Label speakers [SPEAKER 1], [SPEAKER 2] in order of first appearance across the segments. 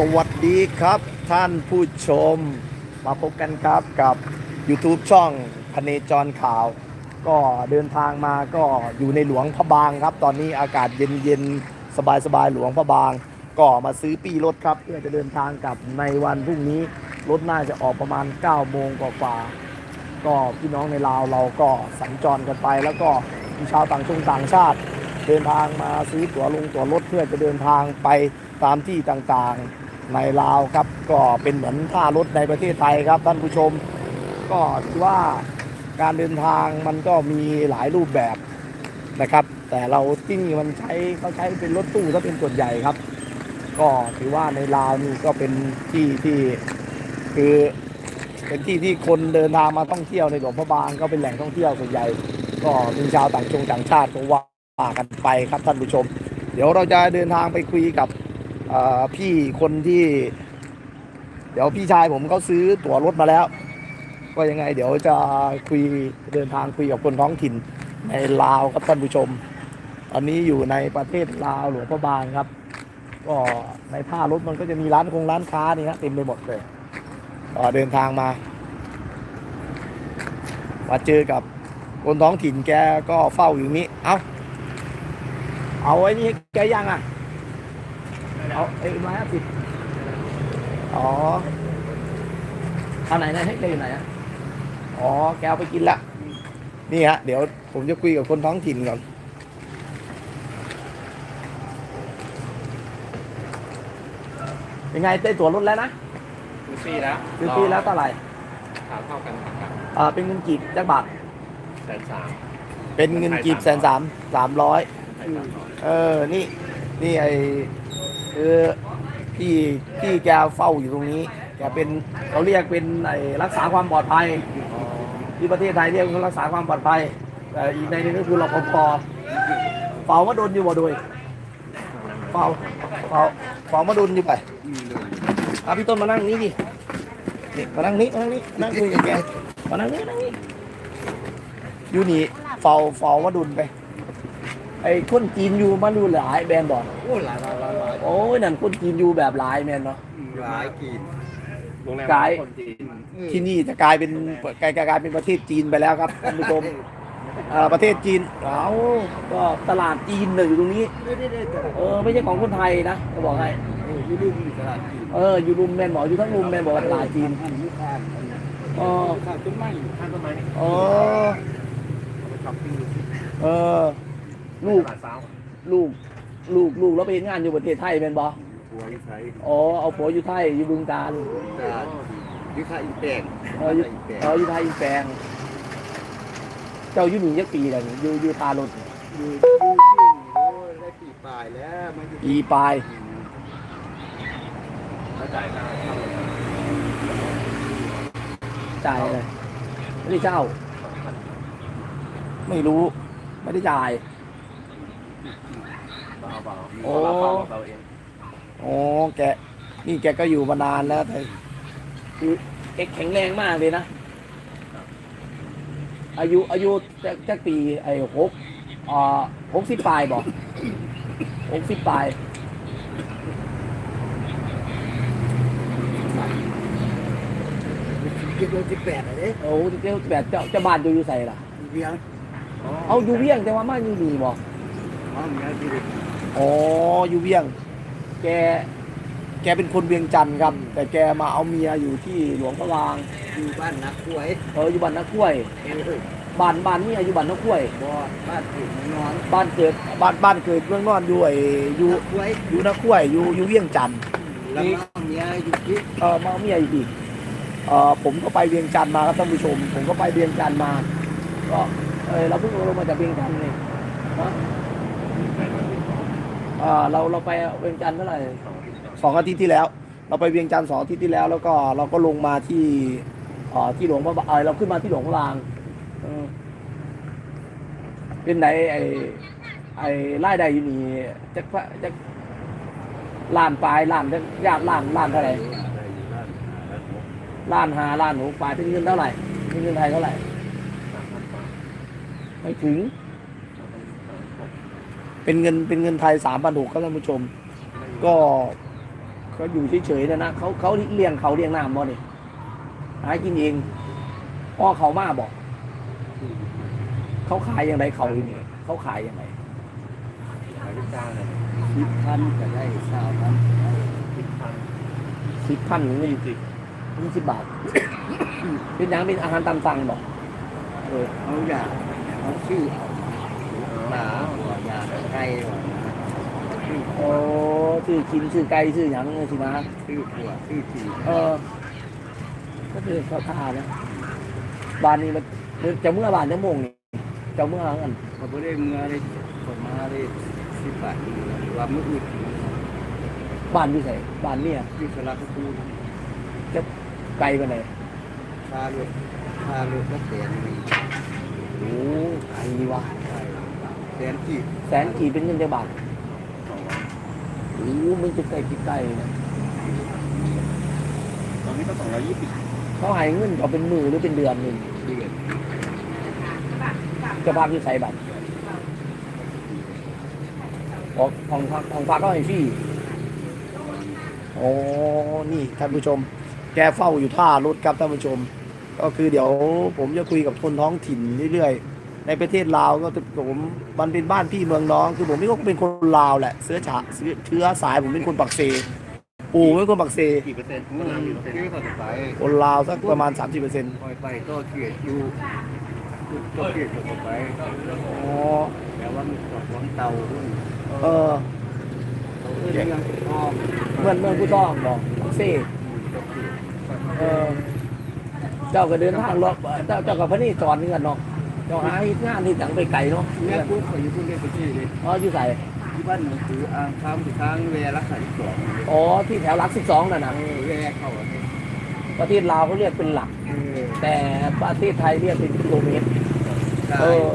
[SPEAKER 1] สวัสดีครับท่านผู้ชมมาพบกันครับกับ YouTube ช่องพเนจรข่าว ก็เดินทางมาก็อยู่ในหลวงพระบางครับ ตอนนี้อากาศเย็นๆ สบายๆ หลวงพระบาง ก็มาซื้อปีรถครับ เพื่อจะเดินทางกลับในวันพรุ่งนี้ รถน่าจะออกประมาณ 9 โมงกว่าๆก็พี่น้องในลาวเราก็สัญจรกันไป แล้วก็มีชาวต่างชงต่างชาติ เดินทางมาซื้อตั๋วลงตั๋วรถเพื่อจะเดินทางไปตามที่ต่างๆ ในลาวครับก็เป็นเหมือนท่ารถในประเทศไทยครับท่านผู้ชม ก็ถือว่าการเดินทางมันก็มีหลายรูปแบบนะครับ แต่เราที่นี่มันใช้เขาใช้เป็นรถตู้ถ้าเป็นส่วนใหญ่ครับ ก็ถือว่าในลาวนี่ก็เป็นที่ที่คือเป็นที่ที่คนเดินทางมาท่องเที่ยวในหลวงพระบางก็เป็นแหล่งท่องเที่ยวส่วนใหญ่ ก็มีชาวต่างชงต่างชาติก็ว่ากันไปครับท่านผู้ชม เดี๋ยวเราจะเดินทางไปคุยกับ พี่คนที่ เดี๋ยวพี่ชายผมเขาซื้อตั๋วรถมาแล้วก็ยังไง เดี๋ยวจะคุยเดินทางคุยกับคนท้องถิ่นในลาวครับท่านผู้ชม ตอนนี้อยู่ในประเทศลาวหลวงพระบางครับ ก็ในท่ารถมันก็จะมีร้านคงร้านค้านี่ฮะเต็มไปหมดเลยก็เดินทางมามาเจอกับคนท้องถิ่นแกก็เฝ้าอยู่นี้ เอาเอาไอ้นี่แกยังอะ เอาไอ้ร้อยห้าสิบอ๋อทางไหนนะให้แกอยู่ไหนอะอ๋อ แกเอาไปกินละ นี่ฮะ เดี๋ยวผมจะคุยกับคนท้องถิ่นก่อน ยังไงได้ตั๋วรถแล้วนะ
[SPEAKER 2] ซื้อฟรีแล้ว
[SPEAKER 1] ซื้อปีแล้วเท่าไหร่
[SPEAKER 2] ถามเท่ากันครับ
[SPEAKER 1] อ่าเป็นเงินกีบจักบาท
[SPEAKER 2] แสนสาม
[SPEAKER 1] เป็นเงินกีบแสนสามสามร้อย
[SPEAKER 2] ไทยสามร้อย
[SPEAKER 1] เออ นี่ นี่ไอ คือพี่พี่แกเฝ้าอยู่ตรงนี้ แกเป็นเขาเรียกเป็นไอรักษาความปลอดภัย ที่ประเทศไทยเรียกว่ารักษาความปลอดภัยแต่อีกในนึงก็คือรปภเฝ้ามาโดนอยู่บ่โดยเฝ้าเฝ้าเฝ้ามาโดนอยู่ไปเอาพี่ต้นมานั่งนี่ดิมานั่งนี้มานั่งนี้นั่งคุยกับแกมานั่งนี้นั่งนี้อยู่นี่เฝ้าเฝ้ามาดุนไปไอ้คนจีนอยู่มาดูหลายแบรนด์บอก
[SPEAKER 2] โอ้หลายหลายหลายหลาย
[SPEAKER 1] โอ้ยนั่นคนจีนอยู่แบบหลายแมนเนาะ
[SPEAKER 2] หลายกินโรงแรม
[SPEAKER 1] ไกด์
[SPEAKER 2] คนจีน
[SPEAKER 1] ที่นี่จะกลายเป็นกลายกลายเป็นประเทศจีนไปแล้วครับท่านผู้ชมเอ่อประเทศจีนเอาก็ตลาดจีนเลยอยู่ตรงนี้
[SPEAKER 2] ไม่ได้ได้ตลาด
[SPEAKER 1] เออไม่ใช่ของคนไทยนะจะบอกให้
[SPEAKER 2] ยูรูมีตลาดจีน
[SPEAKER 1] เอออยู่รุมแมนบอกอยู่ทั้งรุมแมนบอกว่าตลาดจีน
[SPEAKER 2] อันนี้ทาน
[SPEAKER 1] เออ
[SPEAKER 2] ข้าวต้นไม้ข้าวต้นไม้
[SPEAKER 1] เออ
[SPEAKER 2] ไปช้อปปิ้งดูสิ
[SPEAKER 1] เออลูก
[SPEAKER 2] ตลาดเช้า
[SPEAKER 1] ลูก ลูกลูกแล้วไปเห็นงานอยู่ประเทศไทยแมนบอก
[SPEAKER 2] หัวยิ่ไทย
[SPEAKER 1] อ๋อเอาผัวอยู่ไทยอยู่บึงการ
[SPEAKER 2] ตลาดยิ่ไทยอีแปลง
[SPEAKER 1] เอออยู่เอออยู่ไทยอีแปลง เจ้าอยู่นี่ยักปีแล้วนี่อยู่อยู่ตารถ
[SPEAKER 2] อยู่ที่ที่โอ้ยได้ปีปลายแล้วมัน
[SPEAKER 1] ปีปลาย
[SPEAKER 2] แล้วจ่ายค่าเช่า
[SPEAKER 1] จ่ายเลยไม่ได้เช่าไม่รู้ ไม่ได้จ่าย
[SPEAKER 2] เปล่าเปล่า
[SPEAKER 1] โอ้
[SPEAKER 2] เราเปล่าเราเอง
[SPEAKER 1] อ๋อแกนี่แกก็อยู่มานานแล้วแต่คือแกแข็งแรงมากเลยนะ อายุอายุจะจะปี ไอ้หกอ่าหกสิบปลายบอกหกสิบปลาย
[SPEAKER 2] เจ็ดโมงสิบแปดอะเด้
[SPEAKER 1] โอ้เจ้าแบบเจ้าเจ้าบ้านอยู่อยู่ใส่ล่ะ
[SPEAKER 2] เวียง
[SPEAKER 1] เอาอยู่เวียงแต่ว่ามาอยู่นี่บอก
[SPEAKER 2] อ๋อมีอะไรที่
[SPEAKER 1] อ๋ออยู่เวียง แก แกเป็นคนเวียงจันทร์ครับ แต่แกมาเอาเมียอยู่ที่หลวงพระบาง
[SPEAKER 2] อยู่บ้านนักกล้วย
[SPEAKER 1] เอออยู่บ้านนักกล้วย
[SPEAKER 2] เออ
[SPEAKER 1] บ้านบ้านนี่อยู่บ้านนักกล้วย
[SPEAKER 2] บ่บ้านถึงนอน
[SPEAKER 1] บ้านเกิดบ้านบ้านเกิดเมืองนอนอยู่ไอ้อยู่
[SPEAKER 2] นักกล้วย
[SPEAKER 1] อยู่นักกล้วยอยู่อยู่เวียงจันทร์
[SPEAKER 2] แล้วก็เมียอยู่ที่
[SPEAKER 1] เออมาเอาเมียอยู่ดีเออผมก็ไปเวียงจันทร์มาครับท่านผู้ชม ผมก็ไปเวียงจันทร์มา ก็เออเราเพิ่งลงมาจากเวียงจันทร์นี่นะเออเราเราไปเวียงจันทร์เท่าไหร่สองอาทิตย์ที่แล้ว เราไปเวียงจันทร์สองอาทิตย์ที่แล้ว แล้วก็เราก็ลงมาที่อ่อที่หลวงพระบางเออเราขึ้นมาที่หลวงพระบางเออเป็นไหนไอ้ไอ้ไล่ใดอยู่นี่จะจะล้านปลายล้านจะยากล้านล้านเท่าไหร่ล้านหาล้านหกปลายเป็นเงินเท่าไหร่เป็นเงินไทยเท่าไหร่ไม่ถึง เป็นเงินเป็นเงินไทยสามพันหกครับท่านผู้ชม ก็ก็อยู่เฉยๆนะนะเขาเขาเลี้ยงเขาเลี้ยงน้ำบ่นี่หากินเองพ่อเขามาบอก เขาขายอย่างไรเขาที่นี่เขาขายอย่างไร
[SPEAKER 2] ขายจ้างเลยสิบพันก็ได้สาวพันสิบพัน
[SPEAKER 1] สิบพันหรือยี่สิบยี่สิบบาท เป็นอย่างเป็นอาหารตามสั่งบอกเออ
[SPEAKER 2] เอาอย่างเอาชื่อเอาปลาหัวยา ไก่หัวชื่อ
[SPEAKER 1] โอ้ชื่อกินชื่อไก่ชื่อหยังเลยสิมา
[SPEAKER 2] ชื่อหัวชื่อจี
[SPEAKER 1] เออก็คือเขาท่านะบ้านนี้มันจะเมื่อบ้านจะโมงนี่จะเมื่อกัน
[SPEAKER 2] เขาไม่ได้เมื่อได้คนมาได้สิบบาทว่ามืออื่น
[SPEAKER 1] บ้านที่ไหนบ้านเนี่ย
[SPEAKER 2] ที่สลาคคู
[SPEAKER 1] ไกลไปไหน
[SPEAKER 2] คารถคารถก็แสนมี
[SPEAKER 1] โอ้ไกลดีวะ
[SPEAKER 2] แสนกี่
[SPEAKER 1] แสนกี่เป็นเงินเท่าบาทโอ้มันจะไกลกี่ไกลนะ
[SPEAKER 2] ตอนนี้ก็สองร้อยยี่สิบ
[SPEAKER 1] เขาใหายเงินเขาเป็นมือหรือเป็นเดือนหนึ่ง
[SPEAKER 2] เดือน
[SPEAKER 1] จะพาที่ใส่บัตรของของพักของพักก็ให้ฟรีโอ้นี่ท่านผู้ชม แกเฝ้าอยู่ท่ารถครับท่านผู้ชม ก็คือเดี๋ยวผมจะคุยกับคนท้องถิ่นเรื่อยๆ ในประเทศลาวก็ผมมันเป็นบ้านพี่เมืองน้อง คือผมนี่ก็เป็นคนลาวแหละเสื้อฉาเชื้อเชื้อสายผมเป็นคนปักเซปู่เป็นคนปักเซ
[SPEAKER 2] กี่เปอร์เซ็นต์คนละกี่เปอร์เซ็นต์ก็จะไป
[SPEAKER 1] คนลาวสักประมาณ30%เปอร์เซ็นต์
[SPEAKER 2] คอยไปก็เกียรติอยู่ก็เกียรติก็ไป
[SPEAKER 1] อ๋อ
[SPEAKER 2] แต่ว่ามันกับหวังเตาด้วย
[SPEAKER 1] เออ
[SPEAKER 2] เขาเรียกยังอ้อม
[SPEAKER 1] เมื่อนเมื่อนผู้ต้องบอกปักเซเออเจ้าก็เดินทางรอบเจ้าเจ้ากับพระนี่จอดนี่กันเนาะ เจ้าหาเฮ็ดงานที่จังไปไกลเนาะ
[SPEAKER 2] เนี่ยปุ๊บเขาอยู่พุ่นได้ไปที่เลย
[SPEAKER 1] อ๋ออยู่ใส่
[SPEAKER 2] ที่บ้านหนังสืออ่างคำที่ทางเวรักษาที่สอง
[SPEAKER 1] อ๋อที่แถวหลักสิบสองน่ะนะ
[SPEAKER 2] เออแวเข้าอะ
[SPEAKER 1] ประเทศลาวเขาเรียกเป็นหลัก
[SPEAKER 2] เออ
[SPEAKER 1] แต่ประเทศไทยเรียกเป็นกิโลเมตร
[SPEAKER 2] กา
[SPEAKER 1] เอยอ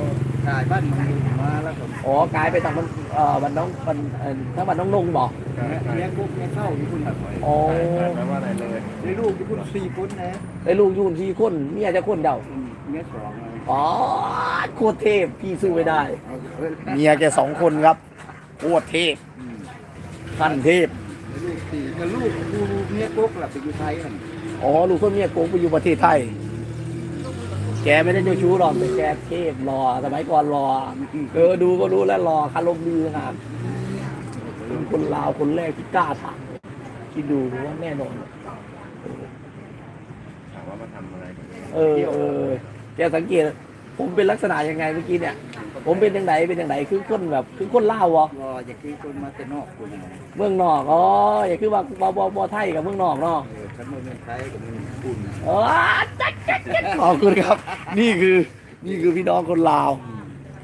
[SPEAKER 2] กายบ้านมันมาแล้วก็
[SPEAKER 1] อ๋อกลายไปทางมันเอ่อมันน้องมันเอ่อถ้ามันน้องนงบอก
[SPEAKER 2] เนี่ยปุ๊บเนี่ยเข้าที่พุ่นแบบไหน
[SPEAKER 1] อ๋อ
[SPEAKER 2] แปลว่าอะไรเลย ในลูกที่พุ่นสี่คนนะ
[SPEAKER 1] ไอ้ลูกอยูนที่คนเมียจะคนเดา
[SPEAKER 2] อืมเนี่ยสองเลย
[SPEAKER 1] อ๋อโคตรเทพพี่สู้ไม่ได้
[SPEAKER 2] เอาเออ
[SPEAKER 1] เมียแกสองคนครับโคตรเทพ
[SPEAKER 2] อืม
[SPEAKER 1] ขั้นเทพ
[SPEAKER 2] ในลูกสี่ก็ลูกกูเนี่ยปุ๊บกลับไปอยู่ไทยนั่น
[SPEAKER 1] อ๋อลูกคนเมียโกงไปอยู่ประเทศไทย แกไม่ได้เจ้าชู้หรอกแต่แกเทพรอสมัยก่อนรอเออดูก็รู้แล้วรอคารมดีนะครับเป็นคนลาวคนแรกที่กล้าถามที่ดูว่าแน่นอน
[SPEAKER 2] ถามว่ามาทำอะไร
[SPEAKER 1] เออเออ แกสังเกตผมเป็นลักษณะยังไงเมื่อกี้เนี่ย ผมเป็นยังไงเป็นยังไงคือคนแบบคือคนลาวเหรอ
[SPEAKER 2] รอจะคือคนมาแต่นอกคนนะ
[SPEAKER 1] เมืองนอกอ๋ออย่าคือว่าบอบอบอไทยกับเมืองนอกเนาะ
[SPEAKER 2] เออฉันเมืองไทยกับเมืองปุ่น
[SPEAKER 1] เออจัดจัดจัดขอบคุณครับ นี่คือนี่คือพี่น้องคนลาว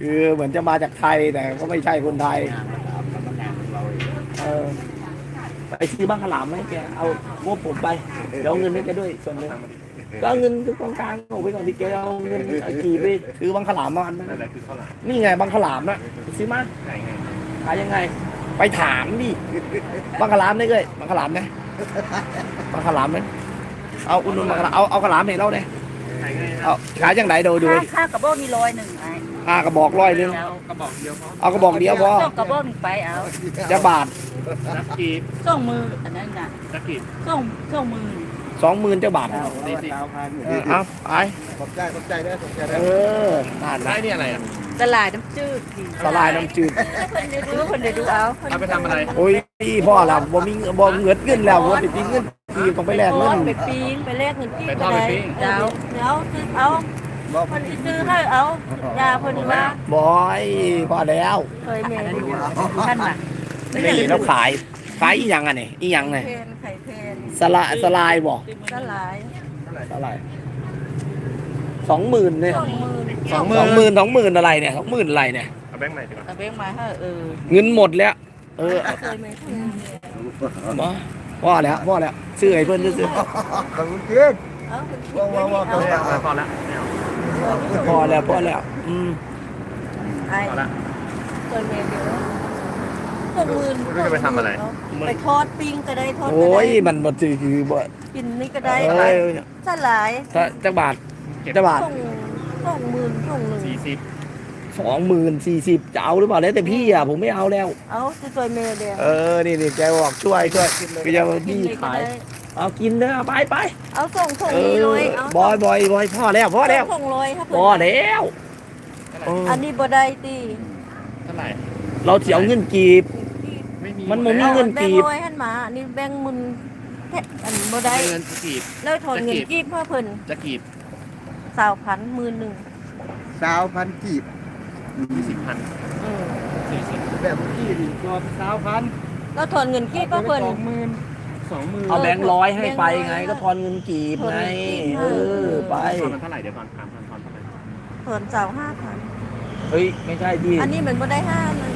[SPEAKER 1] คือเหมือนจะมาจากไทยแต่ก็ไม่ใช่คนไทย
[SPEAKER 2] งานมาถามแล้วมางานของเราเอง
[SPEAKER 1] เออไปซื้อบ้างขาวหลามไหมแกเอางบผมไปเดี๋ยวเอาเงินให้แกด้วยส่วนหนึ่ง ก็เอาเงินตรงกลางเอาไปก่อนที่แกเอาเงินกี่ไปซื้อบ้างขาวหลามมาอันนั้น
[SPEAKER 2] นั่นแหละคือข้าวหลาม
[SPEAKER 1] นี่ไงบ้างขาวหลามนะซื้อมา
[SPEAKER 2] ไงไง
[SPEAKER 1] ขายยังไง ไปถามดิบ้างขาวหลามได้เลยบ้างขาวหลามไหมบ้างขาวหลามไหมเอาอุ่นนบ้างขาวหลามเอาเอาขาวหลามให้เราเนี่ย
[SPEAKER 2] ไงไง
[SPEAKER 1] เอาขายยังไงดูดู
[SPEAKER 3] ค่าค่ากระบอกนี่ร้อยหนึ่งไอ้
[SPEAKER 1] ห้ากระบอกร้อยหนึง
[SPEAKER 3] แล้ว
[SPEAKER 2] กระบอกเดียวพอ
[SPEAKER 1] เอากระบอกเดียวพอ
[SPEAKER 3] ต้องกระบอกหนึ่งไปเอา
[SPEAKER 1] จะบาท
[SPEAKER 2] สักกีบ
[SPEAKER 3] ส่องมืออันนั้นน่ะ
[SPEAKER 2] สักกีบ
[SPEAKER 3] ส่องส่องมือ
[SPEAKER 1] สองหมื่นเจ้าบาท
[SPEAKER 2] เอาสี่สิบพัน
[SPEAKER 1] เออเอาไป
[SPEAKER 2] ขอบใจขอบใจได้ขอบใจได้
[SPEAKER 1] เออนั่น
[SPEAKER 2] ได้
[SPEAKER 1] นะ
[SPEAKER 2] นี่อะไรอะ
[SPEAKER 3] ตลาดน้ำจืดดี
[SPEAKER 1] สลายน้ำจืด
[SPEAKER 3] คนเดียวดูคนเดียวดูเอา
[SPEAKER 2] เอาไปทำอะไร
[SPEAKER 1] โอ้ยพี่พ่อละบ่มีบ่เงินเงินแล้วบ่ติดเงินปีต้องไปแลกเงิน
[SPEAKER 3] ไปปีนไปแลกเงินปี
[SPEAKER 2] ไปทอดไปปิ้ง
[SPEAKER 3] เดี๋ยวเดี๋ยวซื้อเอาคนที่ซื้อให้เอายาคนว่า
[SPEAKER 1] บอยพอแล้ว
[SPEAKER 3] เคยแม่ดูท่านน่ะ
[SPEAKER 1] นี่แล้วขายขายอีหยังอะนี่อีหยังไง
[SPEAKER 3] เพนไข่เพน
[SPEAKER 1] สลายสลายบ่
[SPEAKER 3] สลาย
[SPEAKER 1] สลายสองหมื่นเนี่ย
[SPEAKER 3] สองหมื่น
[SPEAKER 1] สองหมื่นสองหมื่นอะไรเนี่ยสองหมื่นอะไรเนี่ย
[SPEAKER 2] เอาแบงค์ไหนดีกว่า
[SPEAKER 3] เอาแบงค์มาให้เออ
[SPEAKER 1] เงินหมดแล้ว เออ
[SPEAKER 3] เคยไหม
[SPEAKER 1] มาพ่อแล้วพ่อแล้วซื้อให้เพื่อนซื้อ
[SPEAKER 2] ขอบคุณเพื่อน
[SPEAKER 3] เอาคนคิดไว้นี่เอา
[SPEAKER 2] พอแล้ว
[SPEAKER 1] พ่อแล้วพ่อแล้วอืม
[SPEAKER 3] ไอ้
[SPEAKER 2] พอแล้ว
[SPEAKER 3] เคยแม่เดียว สองหมื่น
[SPEAKER 2] ไม่รู้จะไปทำอะไร
[SPEAKER 3] ไปทอดปิ้งก็ได้ทอดก็
[SPEAKER 1] โอ้ย
[SPEAKER 3] ได้
[SPEAKER 1] มันบ่ถือคือบ่
[SPEAKER 3] กินนี่ก็ได้
[SPEAKER 1] เอ้ย
[SPEAKER 3] สลาย
[SPEAKER 1] ถ้าจักบาทจักบาท
[SPEAKER 3] ส่งส่งหมื่นส่งหนึ่ง
[SPEAKER 2] สี่สิบ
[SPEAKER 1] สองหมื่นสี่สิบจะเอาหรือเปล่าแล้วแต่พี่อะผมไม่เอาแล้ว
[SPEAKER 3] เอาจะช่วยเมย์เดียว
[SPEAKER 1] เออนี่นี่แกบอกช่วยช่วยก็จะมาพี่ขายเอากินเด้อไปไป
[SPEAKER 3] เอาส่งส่ง
[SPEAKER 1] เอ
[SPEAKER 3] นี้
[SPEAKER 1] อ
[SPEAKER 3] เลยเอา
[SPEAKER 1] บอยบอยบอยพ่อแล้วพ่อแล้ว
[SPEAKER 3] ส่งเลยครับ
[SPEAKER 1] พ่อแล้วเออ
[SPEAKER 3] อันนี้บ่ได้ตี
[SPEAKER 2] เท่าไหร่
[SPEAKER 1] เราเสียเงินกีบ
[SPEAKER 2] ไม่มี
[SPEAKER 1] มันบ่มี
[SPEAKER 3] เอา
[SPEAKER 1] เงิน
[SPEAKER 3] แบ
[SPEAKER 1] กี
[SPEAKER 3] ง
[SPEAKER 1] บ
[SPEAKER 3] ค์ร้อยหันมาอันนี้แบงค์หมุนแค่อันบ่ได้
[SPEAKER 2] เงินกีบ
[SPEAKER 3] แล้วถอนเงินกีบเพื่อเพิ่น
[SPEAKER 2] จะกีบ
[SPEAKER 3] สาวพันหมื่นหนึ่ง
[SPEAKER 4] สาวพันกีบ
[SPEAKER 2] ยี่สิบพัน
[SPEAKER 3] เออ
[SPEAKER 2] สี่สิบ
[SPEAKER 4] แบบกี้ดีกว่าสาวพัน
[SPEAKER 3] แล้วถอนเงินกีบเพื่อเพิ่น
[SPEAKER 4] สองหมื่น
[SPEAKER 2] สองหมื่น
[SPEAKER 1] เอาแบงค์ร้อยให้ไป
[SPEAKER 3] แบงค์ร้
[SPEAKER 1] ไง
[SPEAKER 3] อย
[SPEAKER 1] ก็ทอนเงินกีบไง
[SPEAKER 3] ทอนเงินกีบ
[SPEAKER 1] เออไป
[SPEAKER 2] ทอนมันเท่าไหร่เดี๋ยวก่อนถามทอนทอนเท่าไหร่
[SPEAKER 3] ถอนสาวห้าพัน
[SPEAKER 1] เฮ้ยไม่ใช่ดิ
[SPEAKER 3] อันนี้เหมือนบ่ได้ห้านะ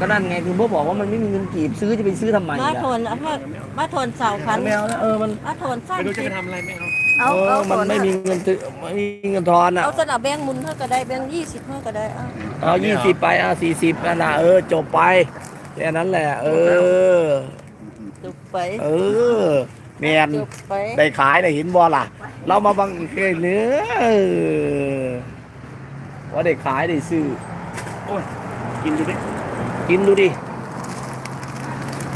[SPEAKER 1] ก็นั่นไงคือพ่อบอกว่ามันไม่มีเงินกีบซื้อจะไปซื้อทำไม
[SPEAKER 3] มา
[SPEAKER 1] ล่ะ
[SPEAKER 3] ถอนเอามามาถอนสาวพัน
[SPEAKER 1] ไม่เอานะเออมัน
[SPEAKER 3] มาถอนสาม
[SPEAKER 2] ไม่รู้จะ
[SPEAKER 3] สิ
[SPEAKER 2] ไป
[SPEAKER 3] บ
[SPEAKER 2] ทำอะไรไม่เอา
[SPEAKER 3] เอา
[SPEAKER 1] เอ
[SPEAKER 3] เอา
[SPEAKER 1] อมัน
[SPEAKER 3] ถอน
[SPEAKER 1] ไม่มีเงินถือไม่มีเงินทอนอะ
[SPEAKER 3] เอาสนับแบงค์หมุนเท่าก็ได้แบงค์ยี่สิบเท่าก็ได้เอา
[SPEAKER 1] เอายี่สิบไปเอาสี่สิบนั่นน่ะเออจบไปแค่นั้นแหละ เออ
[SPEAKER 3] จบไป
[SPEAKER 1] เออแมน
[SPEAKER 3] จบไป
[SPEAKER 1] ได้ขายได้เห็นบ่ล่ะ เรามาบังเคยเนื้อเออว่าได้ขายได้ซื้อ
[SPEAKER 2] กินดูดิ
[SPEAKER 1] กินดูดิ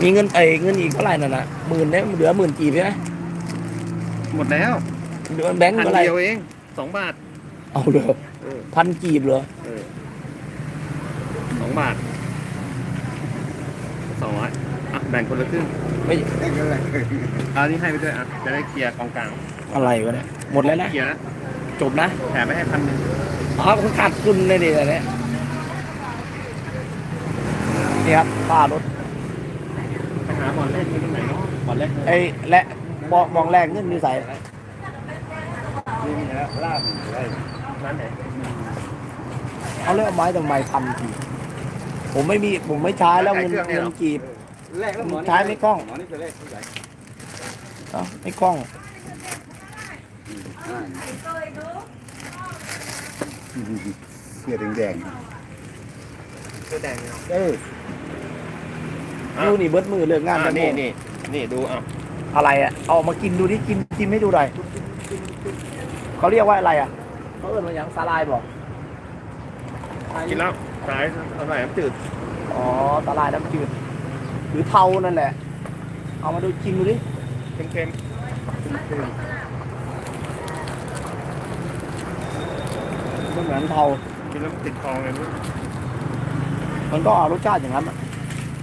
[SPEAKER 1] มีเงินเอ้ยเงินอีกเท่าไหร่น่ะนะหมื่นเนี่ยเหลือหมื่นกีบใช่ไหม
[SPEAKER 2] หมดแล้ว
[SPEAKER 1] เหลือแบงค์
[SPEAKER 2] พัน
[SPEAKER 1] เท่าไหร่
[SPEAKER 2] เดียวเองสองบาท
[SPEAKER 1] เอาเลย
[SPEAKER 2] เออ
[SPEAKER 1] พันกีบเหรอ
[SPEAKER 2] เออสองบาทสองร้อยอะแบ่งคนละครึ่ง
[SPEAKER 1] ไม่
[SPEAKER 4] ได้เงินอะไร
[SPEAKER 2] เอานี่ให้ไปด้วยอะจะได้เคลียร์กองกลาง
[SPEAKER 1] อะไรวะเนี่ยหมดแล้วนะ
[SPEAKER 2] เคลียร์นะ
[SPEAKER 1] จบนะ
[SPEAKER 2] แถมไปให้พันหนึ่ง
[SPEAKER 1] อ๋อคุณขาดทุนเลยดิอันเนี้ย นี่ครับค่ารถ
[SPEAKER 2] ไปหาบอลเล่นที่ไหนเนาะบอลเล่น
[SPEAKER 1] ไอ้และมองมองแรกเงินนิสัย
[SPEAKER 4] นี่มีแล้วลาบอะไร
[SPEAKER 2] ร้านไหน
[SPEAKER 1] เอาเรื่องไม้ทำไมพันทีผมไม่มีผมไม่ใช้แล้วเงินเงินกีบ
[SPEAKER 4] แรกแล้วหมอ
[SPEAKER 1] ใช้ไม่คล่อง
[SPEAKER 4] หมอนี่จะแรกเท่าไหร่
[SPEAKER 1] เอ้าไม่คล่อง
[SPEAKER 4] อ่าเสื้อแดง
[SPEAKER 2] เสื้อแดงเนี่ย
[SPEAKER 4] ๆเอ อ
[SPEAKER 1] ดูนี่เบิดมือเลิกงาน
[SPEAKER 2] อ่า
[SPEAKER 1] กัน
[SPEAKER 2] นี่
[SPEAKER 1] นี่
[SPEAKER 2] นี่นี่ดูอะ
[SPEAKER 1] อะไรอะเอามากินดูดิกินกินให้ดูหน่อยเขาเรียกว่าอะไรอะเขาเอิ้นว่าอย่างสาลายบอก
[SPEAKER 2] กินแล้วสายเอาใส่น้ำจืด
[SPEAKER 1] อ๋อสาลายน้ำจืดหรือเทานั่นแหละ เอามาดูกินดูดิ
[SPEAKER 2] เค็ม
[SPEAKER 1] มันเหมือนเทา
[SPEAKER 2] ๆกินแล้วมันติดคอเลยลูก
[SPEAKER 1] มันก็รสชาติอย่างนั้นอะ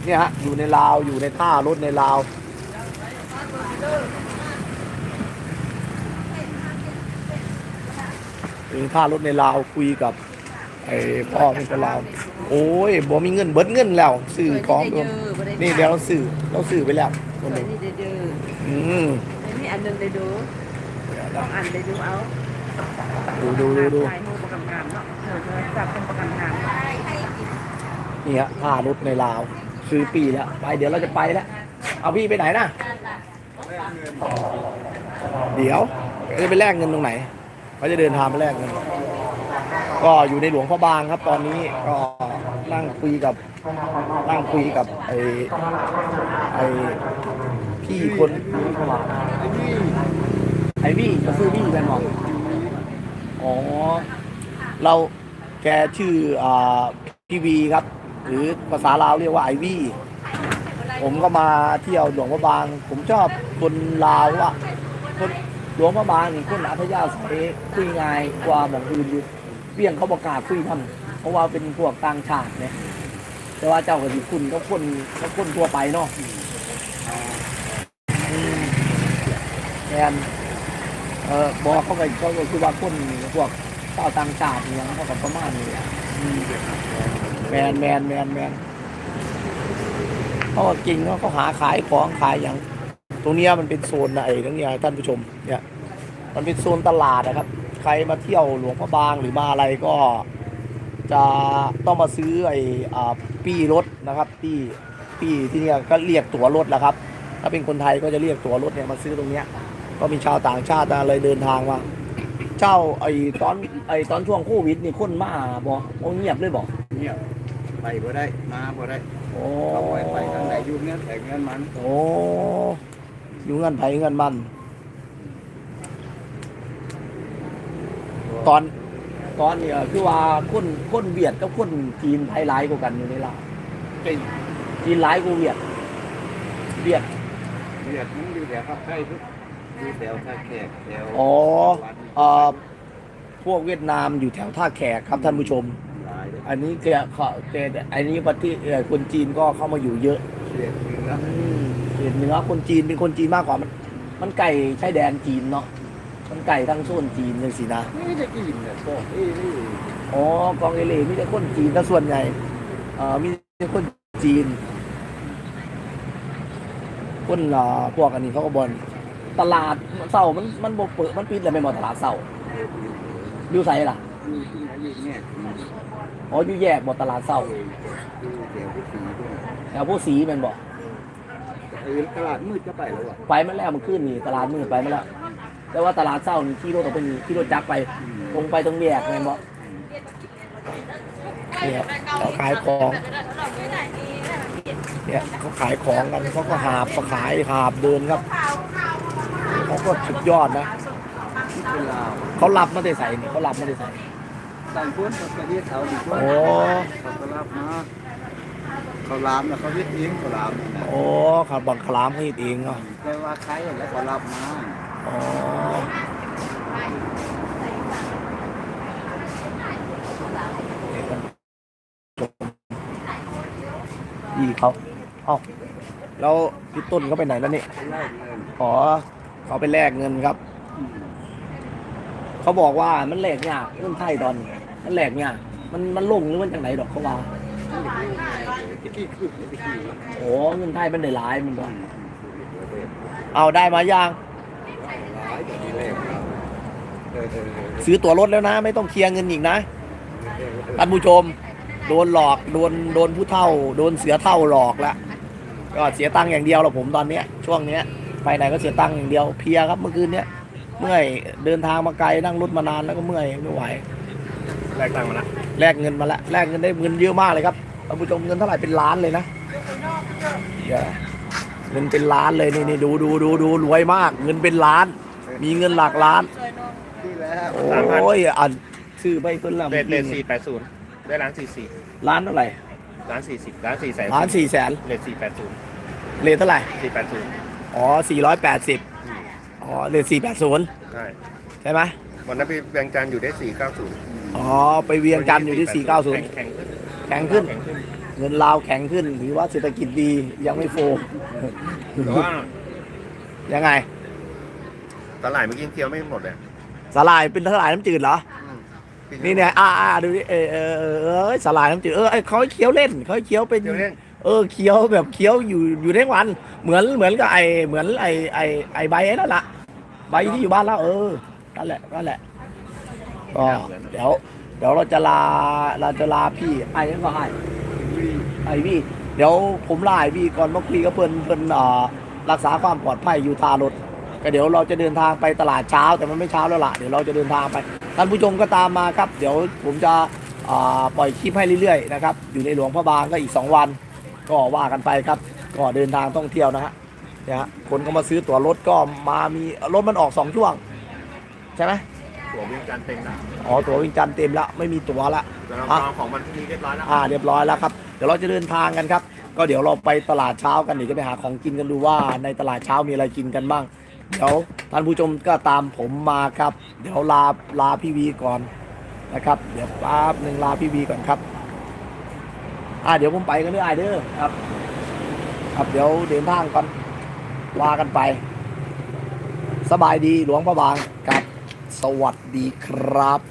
[SPEAKER 1] เนี่ยฮะอยู่ในลาวอยู่ในท่ารถในลาวอยู่ในท่ารถในลาวคุยกับไอ้พ่อเป็นคนลาวโอ้ยบ่มีเงินเบิดเงินแล้วซื้อของรวมนี่เดี๋ยวเราซื้อเราซื้อไปแล้วคนหนึ่ง
[SPEAKER 3] นี่เด้อ
[SPEAKER 1] อืม
[SPEAKER 3] นี่อันนึงได้ดูสองอันได้ดูเอา
[SPEAKER 1] ดูดูดูดู
[SPEAKER 3] ถ่ายรูปประกันงานเนาะเออจับเป็นประกันงาน
[SPEAKER 1] นี่ฮะท่ารถในลาว ซื้อปีแล้วไปเดี๋ยวเราจะไปแล้วเอาพี่ไปไหนนะเดี๋ยวจะไปแลกเงินตรงไหนเขาจะเดินทางไปแลกเงินก็อยู่ในหลวงพระบางครับ ตอนนี้ก็นั่งคุยกับนั่งคุยกับไอ้ไอ้พี่คนไอ้บี้จะซื้อบี้กันหรออ๋อเราแกชื่ออ่าพี่วีครับ หรือภาษาลาวเรียกว่าไอวี่ผมก็มาเที่ยวหลวงพระบาง ผมชอบคนลาวว่าคนหลวงพระบางนี่คนอัธยาศัยคุยง่ายกว่าหมองอื่นอยู่เปี้ยงเขาประกาศคุยทำเพราะว่าเป็นพวกต่างชาติเนี่ยแต่ว่าเจ้ากับคุณก็คนก็คนทั่วไปเนาะแมนเออบอกเขาไปเขาก็คือว่าคนพวกชาวต่างชาติเนี่ยเขากับประมาณนี้ แมนแมนแมนแมนเขาก็จริงเขาหาขายของขายอย่าง ตรงนี้มันเป็นโซนไอ้ทั้งนี้ท่านผู้ชม เนี่ย มันเป็นโซนตลาดนะครับ ใครมาเที่ยวหลวงพระบางหรือมาอะไรก็จะต้องมาซื้อไอ้อปี้รถนะครับ ปี้ปี้ที่นี่ก็เรียกตั๋วรถแหละครับ ถ้าเป็นคนไทยก็จะเรียกตั๋วรถเนี่ยมาซื้อตรงเนี้ย ก็มีชาวต่างชาติอะไรเดินทางมาเช่าไอ้ตอนไอ้ตอนช่วงโควิดนี่คนมาบอ้เงียบเลยบ่
[SPEAKER 4] เงียบ ไปบ่ได้ มาบ่ได้
[SPEAKER 1] โอ้
[SPEAKER 4] เอาไว้ไปทางไหนอยู่เงี้ยแต่เงินมัน
[SPEAKER 1] โอ้อยู่เงินไผเงินมัน ตอนตอนนี้คือว่าคนคนเวียดกับคนจีนไทยร้ายกว่ากันอยู่ในลาว
[SPEAKER 4] เป็น
[SPEAKER 1] จีนร้ายกว่าเวียดเวียด
[SPEAKER 4] เรียกมันอยู่แถวภาคใต้ทุกอยู่แถวท่าแขกแถว
[SPEAKER 1] อ๋อเอ่อพวกเวียดนามอยู่แถวท่าแขกครับท่านผู้ชม
[SPEAKER 4] หลายเลย
[SPEAKER 1] อันนี้แกเขาแกอันนี้ประเทศเอ่อคนจีนก็เข้ามาอยู่เยอะ
[SPEAKER 4] เรียกเนื้อ
[SPEAKER 1] อืมเห็นเนื้อคนจีนเป็นคนจีนมากกว่ามัน มันไก่ชายแดนจีนเนาะมันไก่ทั้งโซนจีนเลยสินะ
[SPEAKER 4] ไม่ได้กินเนี่ยก็เอ้ยนี่
[SPEAKER 1] อ๋อกองเอเลมีแต่คนจีนแต่ส่วนใหญ่เอ่อมีแต่คนจีน คนเอ่อพวกอันนี้เขาก็บอลตลาดเศร้ามันมันบเปิดมันปิดเลยไม่หมดตลาดเศร้าอยู่ไสล่ะ
[SPEAKER 4] อยู่ที่ไหนอยู่เนี่ย
[SPEAKER 1] อ๋ออยู่แยกบตลาดเศร้า
[SPEAKER 4] อยู่แถวที่สีด้วย
[SPEAKER 1] แถวพวกสีแมันบอก
[SPEAKER 4] เออตลาดมืดก็ไปแล้วอะ
[SPEAKER 1] ไปมาแล้วมันขึ้นนี่ตลาดมืดไปมาแล้ว แต่ว่าตลาดเศร้านี่ขี่รถออกไปนี่ขี่รถจักรไป ตรงไปตรงแยกแม่นบอกเนี่ยเขาขายของเนี่ยเขาขายของกันเขาก็หาบมาขายหาบเดินครับเขาก็สุดยอดนะ
[SPEAKER 4] ที่เป็นลาว
[SPEAKER 1] เขารับมาได้ใส่นี่เขารับมาได้ใส่
[SPEAKER 4] ต่างคนเขาก็เรียกเขาดีกว่า
[SPEAKER 1] โอ้
[SPEAKER 4] เขาก็รับมาเขาลามนะเขาเรียกเองเขาลามนะ
[SPEAKER 1] โอ้ขับบังคลามเขาเฮ็ดเองเนาะ
[SPEAKER 4] แต่ว่าใครแล้วเขารับมา
[SPEAKER 1] อ๋อนี่เขาเอ้าแล้วพี่ต้นเขาไปไหนแล้วนี่
[SPEAKER 4] ไล่เงิน
[SPEAKER 1] อ๋อเขาไปแลกเงินครับเขาบอกว่ามันแลกยากเงินไทยตอนนี้ มันแลกยากมันมันลงหรือมันจังไหนดอกเขาว่าโอ้เงินไทยมันได้หลายมันบอกเอาได้มายัง
[SPEAKER 4] หลายแต่ที่แรกครับเออเออเออ
[SPEAKER 1] ซื้อตั๋วรถแล้วนะ ไม่ต้องเคลียร์เงินอีกนะท่านผู้ชม โดนหลอกโดนโดนผู้เท่า โดนเสือเท่าหลอกแล้วก็เสียตังค์อย่างเดียวล้วผมตอนเนี้ย ช่วงเนี้ยไปไหนก็เสียตังค์อย่างเดียวเพียครับเมื่อคืนเนี้ยเมื่อยเดินทางมาไกลนั่งรถมานานแล้วก็เมื่อยไม่ไหว
[SPEAKER 4] แรกตังมาละ
[SPEAKER 1] แลกเงินมาแล้วแลกเงินได้เงินเยอะมากเลยครับท่านผู้ชมเงินเท่าไหร่เป็นล้านเลยนะเดี๋ยวเงินเป็นล้านเลยนี่นี่ดูดูดูดูรวยมาก เงินเป็นล้าน มีเงินหลักล้าน
[SPEAKER 4] ที่แล้ว
[SPEAKER 1] โอ้ยอันซื้อไปเพิ่นละ
[SPEAKER 5] เลทเลทสี่แปดศูนย์ได้ล้านสี่สี่
[SPEAKER 1] ล้านเท่าไหร่
[SPEAKER 5] ล้านสี่สิบล้านสี่แสน
[SPEAKER 1] ล้านสี่แสน
[SPEAKER 5] เลทสี่แปดศูนย์
[SPEAKER 1] เลทเท่าไหร่
[SPEAKER 5] สี่แปดศูนย์
[SPEAKER 1] อ๋อสี่ร้อยแปดสิบอ๋อเลทสี่แปดศูนย์
[SPEAKER 5] ใช่
[SPEAKER 1] ใช่ไหม
[SPEAKER 5] วันนั้นไปเวียงจันทร์อยู่ได้สี่เก้าศูนย์
[SPEAKER 1] อ๋อ ไปเวียงจันทร์อยู่ที่สี่เก้าศูนย์
[SPEAKER 5] แข็งขึ้น
[SPEAKER 1] แข็งขึ้น
[SPEAKER 5] แข็งขึ้น
[SPEAKER 1] เงินลาวแข็งขึ้นถือว่าเศรษฐกิจดียังไม่โฟ
[SPEAKER 5] แต่ว่า
[SPEAKER 1] ยังไง
[SPEAKER 5] ตลาดเมื่อกี้เคี้ยวไม่หมดเลย
[SPEAKER 1] สาลายเป็นสาลายน้ำจืดเหรอ นี่เนี่ยอ่าอ่าดูดิเออเออเออเออสลายน้ำจืด เออไอ้เขาให้เคี้ยวเล่นเขาให้เคี้ยวเป็น
[SPEAKER 5] เคี้ยวเล่น
[SPEAKER 1] เออเคี้ยวแบบเคี้ยวอยู่อยู่ทั้งวัน เหมือนเหมือนกับไอเหมือนไอไอไอใบไอ้นั่นแหละใบที่อยู่บ้านเราเออนั่นแหละนั่นแหละ ก็เดี๋ยวเดี๋ยวเราจะลาเราจะลาพี่ไอ้นั่นก็ไอ้ไอ้พี่เดี๋ยวผมลาไอ้พี่ก่อนมาคุยกับเพิ่นเพิ่นอ่อรักษาความปลอดภัยอยู่ทารถก็เดี๋ยวเราจะเดินทางไปตลาดเช้าแต่มันไม่เช้าแล้วล่ะเดี๋ยวเราจะเดินทางไปท่านผู้ชมก็ตามมาครับ เดี๋ยวผมจะอ่าปล่อยคลิปให้เรื่อยๆนะครับอยู่ในหลวงพระบางก็อีก 2 วัน ก็ว่ากันไปครับ ก็เดินทางท่องเที่ยวนะฮะเนี่ยฮะคนก็มาซื้อตั๋วรถก็มามีรถมันออก 2 ช่วง ใช่ไหม
[SPEAKER 5] ตัวเวียงจันทร์เต็มแล้ว
[SPEAKER 1] อ๋อตั๋ววิ่งจันทร์เต็มแล้วไม่มีตั๋วละ
[SPEAKER 5] แต่เรา
[SPEAKER 1] อะ
[SPEAKER 5] จองของวันพรุ่งนี้เรียบร้อยแล้ว
[SPEAKER 1] อ่าเรียบร้อยแล้วครับเดี๋ยวเราจะเดินทางกันครับ ก็เดี๋ยวเราไปตลาดเช้ากันเดี๋ยวจะไปหาของกินกันดูว่าในตลาดเช้ามีอะไรกินกันบ้างเดี๋ยวท่านผู้ชมก็ตามผมมาครับ เดี๋ยวลาลาพี่วีก่อนนะครับ เดี๋ยวแป๊บหนึ่งลาพี่วีก่อนครับอ่าเดี๋ยวผมไปกันเรื่อยเด้อครับ ครับเดี๋ยวเดินทางก่อนว่ากันไป สบายดีหลวงพระบางครับ สวัสดีครับ